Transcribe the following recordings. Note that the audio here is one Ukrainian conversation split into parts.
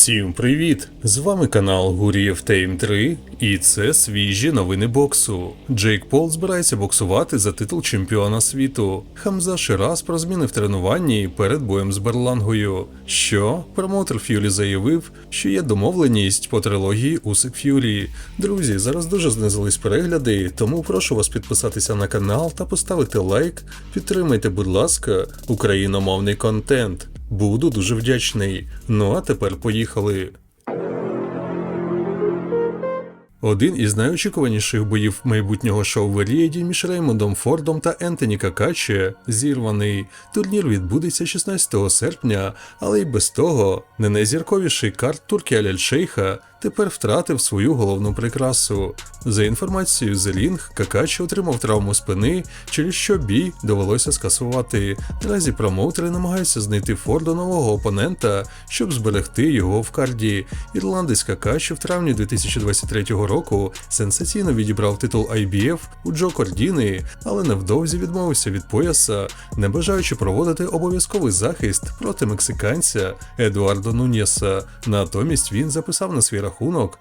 Всім привіт! З вами канал Гурієв Тейм 3 і це свіжі новини боксу. Джейк Пол збирається боксувати за титул чемпіона світу. Хамза Шираз про зміни в тренуванні перед боєм з Берлангою. Що промоутер Ф'юрі заявив, що є домовленість по трилогії Усик Ф'юрі. Друзі, зараз дуже знизились перегляди, тому прошу вас підписатися на канал та поставити лайк. Підтримайте, будь ласка, україномовний контент. Буду дуже вдячний. Ну а тепер поїхали. Один із найочікуваніших боїв майбутнього шоу Верієді між Реймондом Фордом та Ентоні Какаче зірваний. Турнір відбудеться 16 серпня, але й без того не найзірковіший карт Туркі Аляль-Шейха тепер втратив свою головну прикрасу. За інформацією з Лінг, Какаче отримав травму спини, через що бій довелося скасувати. Наразі промоутери намагаються знайти Форду нового опонента, щоб зберегти його в карді. Ірландець Какаче в травні 2023 року сенсаційно відібрав титул IBF у Джо Кордіни, але невдовзі відмовився від пояса, не бажаючи проводити обов'язковий захист проти мексиканця Едуардо Нуньєса. Натомість він записав на свій рахунок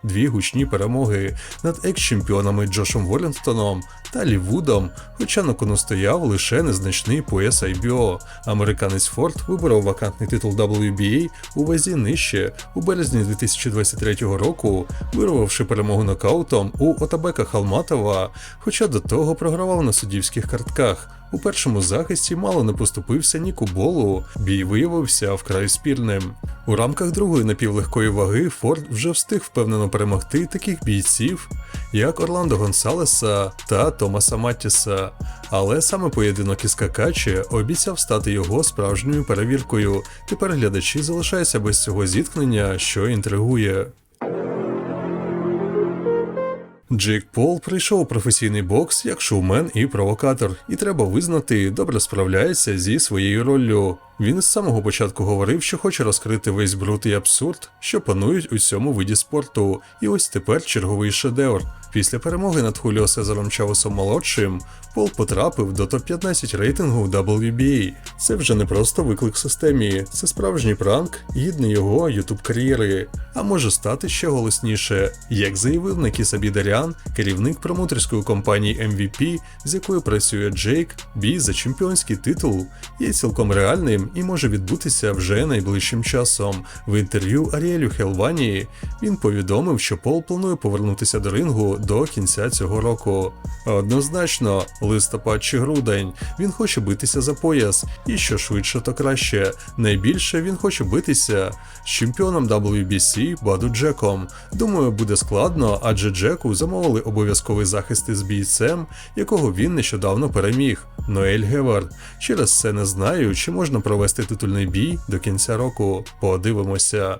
дві гучні перемоги над екс-чемпіонами Джошем Волінстоном та Лівудом, хоча на кону стояв лише незначний пояс IBO. Американець Форд виборов вакантний титул WBA у вазі нижче у березні 2023 року, вирвавши перемогу нокаутом у Отабека Халматова, хоча до того програвав на суддівських картках. У першому захисті мало не поступився Ніку Болу, бій виявився вкрай спірним. У рамках другої напівлегкої ваги Форд вже встиг впевнено перемогти таких бійців, як Орландо Гонсалеса та Томаса Маттіса. Але саме поєдинок із Какаче обіцяв стати його справжньою перевіркою. Тепер глядачі залишаються без цього зіткнення, що інтригує. Джейк Пол прийшов у професійний бокс як шоумен і провокатор, і треба визнати, добре справляється зі своєю роллю. Він з самого початку говорив, що хоче розкрити весь бруд і абсурд, що панують у цьому виді спорту. І ось тепер черговий шедевр. Після перемоги над Хуліо Сезаром Чавесом молодшим Пол потрапив до топ-15 рейтингу WBA. Це вже не просто виклик системі, це справжній пранк, гідний його ютуб кар'єри. А може стати ще голосніше, як заявив Накіса Бідарян, керівник промоутерської компанії MVP, з якою працює Джейк, бій за чемпіонський титул є цілком реальним і може відбутися вже найближчим часом. В інтерв'ю Аріелю Хелвані він повідомив, що Пол планує повернутися до рингу до кінця цього року. Однозначно, листопад чи грудень, він хоче битися за пояс, і що швидше, то краще. Найбільше він хоче битися з чемпіоном WBC Баду Джеком. Думаю, буде складно, адже Джеку замовили обов'язковий захист із бійцем, якого він нещодавно переміг. Ноель Гевард. Через це не знаю, чи можна провести титульний бій до кінця року. Подивимося.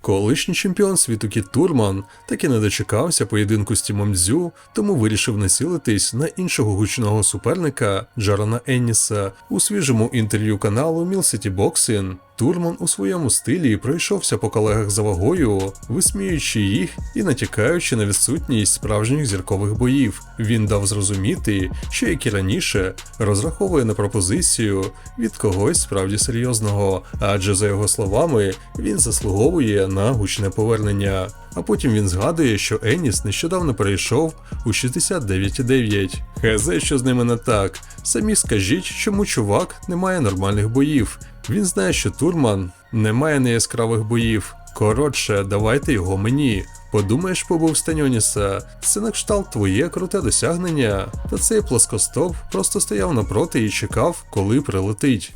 Колишній чемпіон світу Кіт Турман таки не дочекався поєдинку з Тімом Дзю, тому вирішив націлитись на іншого гучного суперника Джарана Енніса. У свіжому інтерв'ю каналу Mill City Boxing Турман у своєму стилі пройшовся по колегах за вагою, висміюючи їх і натякаючи на відсутність справжніх зіркових боїв. Він дав зрозуміти, що як і раніше розраховує на пропозицію від когось справді серйозного, адже за його словами він заслуговує на гучне повернення. А потім він згадує, що Еніс нещодавно перейшов у 69,9. Хезе, що з ними не так. Самі скажіть, чому чувак не має нормальних боїв. Він знає, що Турман не має неяскравих боїв. Коротше, давайте його мені. Подумаєш, побув Станьоніса, це на кшталт твоє круте досягнення. Та цей плоскостоп просто стояв напроти і чекав, коли прилетить.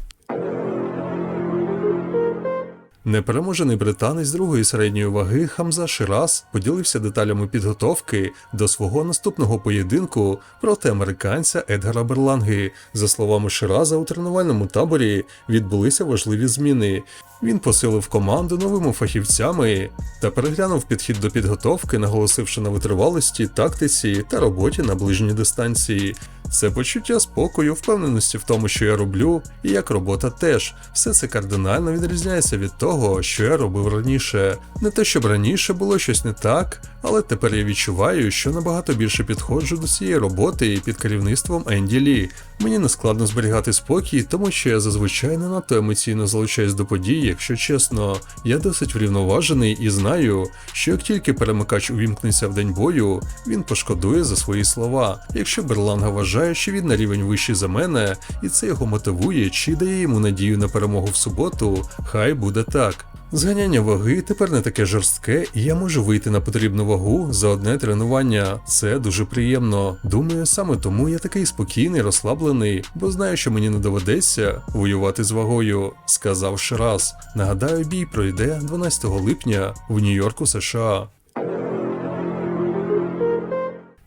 Непереможений британець другої середньої ваги Хамза Шираз поділився деталями підготовки до свого наступного поєдинку проти американця Едгара Берланги. За словами Шираза, у тренувальному таборі відбулися важливі зміни. Він посилив команду новими фахівцями та переглянув підхід до підготовки, наголосивши на витривалості, тактиці та роботі на ближній дистанції. Це почуття спокою, впевненості в тому, що я роблю, і як робота теж. Все це кардинально відрізняється від того, що я робив раніше. Не те, щоб раніше було щось не так, але тепер я відчуваю, що набагато більше підходжу до цієї роботи і під керівництвом Енді Лі. Мені не складно зберігати спокій, тому що я зазвичай не надто емоційно залучаюсь до подій, якщо чесно, я досить врівноважений і знаю, що як тільки перемикач увімкнеться в день бою, він пошкодує за свої слова. Якщо Берланга вважає, що він на рівень вищий за мене, і це його мотивує чи дає йому надію на перемогу в суботу, хай буде так. Зганяння ваги тепер не таке жорстке, і я можу вийти на потрібну вагу за одне тренування. Це дуже приємно. Думаю, саме тому я такий спокійний, розслаблений, бо знаю, що мені не доведеться воювати з вагою, сказав Шрас. Нагадаю, бій пройде 12 липня в Нью-Йорку, США.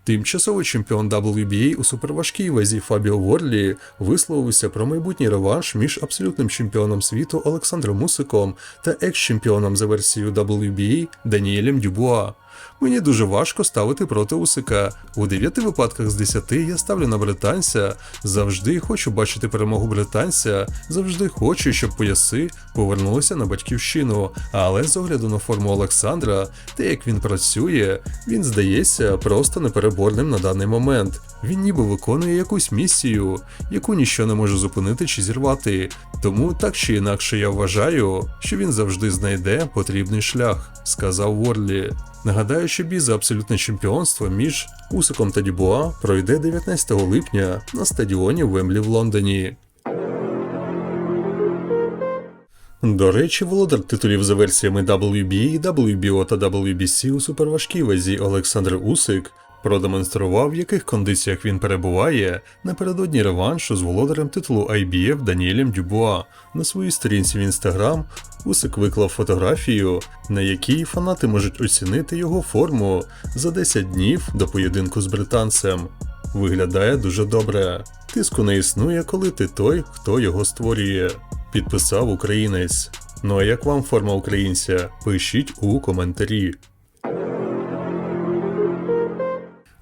Тимчасовий чемпіон WBA у суперважкій вазі Фабіо Ворлі висловився про майбутній реванш між абсолютним чемпіоном світу Олександром Мусиком та екс-чемпіоном за версією WBA Даніелем Дюбуа. Мені дуже важко ставити проти Усика. У 9 випадках з 10 я ставлю на британця. Завжди хочу бачити перемогу британця, завжди хочу, щоб пояси повернулися на батьківщину. Але з огляду на форму Олександра, те як він працює, він здається просто непереборним на даний момент. Він ніби виконує якусь місію, яку ніщо не може зупинити чи зірвати. Тому так чи інакше я вважаю, що він завжди знайде потрібний шлях, сказав Ворлі. Нагадаю, що бій за абсолютне чемпіонство між Усиком та Дюбуа пройде 19 липня на стадіоні Вемблі в Лондоні. До речі, володар титулів за версіями WBA, WBO та WBC у суперважкій вазі Олександр Усик продемонстрував, в яких кондиціях він перебуває напередодні реваншу з володарем титулу IBF Даніелем Дюбуа. На своїй сторінці в інстаграм Усик виклав фотографію, на якій фанати можуть оцінити його форму за 10 днів до поєдинку з британцем. Виглядає дуже добре. Тиску не існує, коли ти той, хто його створює. Підписав українець. Ну а як вам форма українця? Пишіть у коментарі.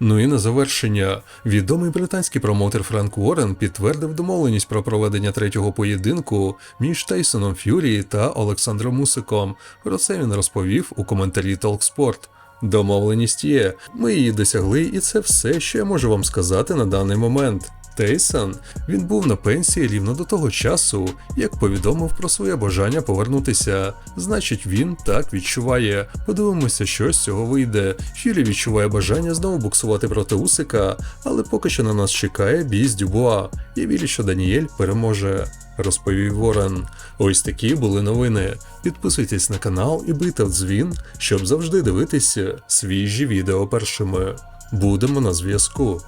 Ну і на завершення, відомий британський промоутер Франк Уоррен підтвердив домовленість про проведення третього поєдинку між Тайсоном Ф'юрі та Олександром Мусиком. Про це він розповів у коментарі Talksport. Домовленість є, ми її досягли, і це все, що я можу вам сказати на даний момент. Тейсон він був на пенсії рівно до того часу, як повідомив про своє бажання повернутися. Значить, він так відчуває. Подивимося, що з цього вийде. Фюрі відчуває бажання знову буксувати проти Усика, але поки що на нас чекає бій з Дюбуа. Я вірю, що Даніель переможе. Розповів Ворен. Ось такі були новини. Підписуйтесь на канал і бийте в дзвін, щоб завжди дивитися свіжі відео першими. Будемо на зв'язку.